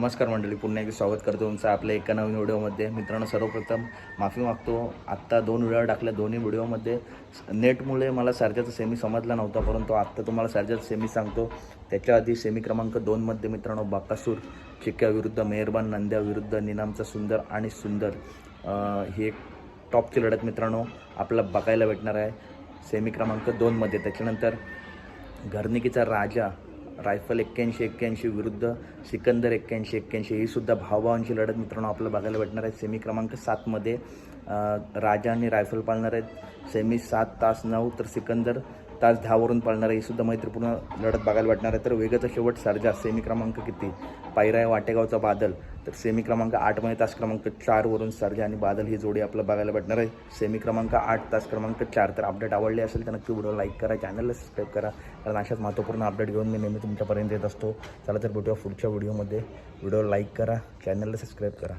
नमस्कार मंडळी पुन्हा एकदा स्वागत करतो तुमचं आपल्या एका नवीन व्हिडिओमध्ये. मित्रांनो सर्वप्रथम माफी मागतो आत्ता दोन व्हिडिओ टाकल्या दोन्ही व्हिडिओमध्ये. नेटमुळे मला सारख्याचा सेमी समजला नव्हता परंतु आत्ता तुम्हाला सारख्याचा सेमी सांगतो. त्याच्या आधी सेमी क्रमांक दोनमध्ये मित्रांनो बाकासूर चिक्क्याविरुद्ध मेहरबान नंद्याविरुद्ध निनामचा सुंदर आणि सुंदर ही एक टॉपची लढत मित्रांनो आपला बघायला भेटणार आहे. सेमी क्रमांक दोनमध्ये त्याच्यानंतर घरनिकीचा राजा रायफल एक्क्याऐंशी एक्क्याऐंशी विरुद्ध सिकंदर एक्क्याऐंशी एक्क्याऐंशी ही सुद्धा भावभावांची लढत मित्रांनो आपल्याला बघायला भेटणार आहे. सेमी क्रमांक सातमध्ये राजा आणि रायफल पाळणार आहेत. सेमी सात तास नऊ तर सिकंदर तास दहावरून पाळणार ही सुद्धा मैत्रीपूर्ण लढत बघायला भेटणार आहे. तर वेगाचा शेवट सर्जा सेमी क्रमांक किती? पायराय वाटेगावचा बादल. तर सेमी क्रमांक आठमध्ये म्हणजे तास क्रमांक चारवरून सर्जा आणि बादल ही जोडी आपल्याला बघायला भेटणार आहे. सेमी क्रमांक आठ तास क्रमांक चार. तर अपडेट आवडले असेल तर नक्की व्हिडिओ लाईक करा चॅनलला सबस्क्राईब करा. कारण अशाच महत्त्वपूर्ण अपडेट घेऊन मी नेहमी तुमच्यापर्यंत येत असतो. चला तर भेटूया पुढच्या व्हिडिओमध्ये व्हिडिओ लाईक करा चॅनलला सबस्क्राईब करा.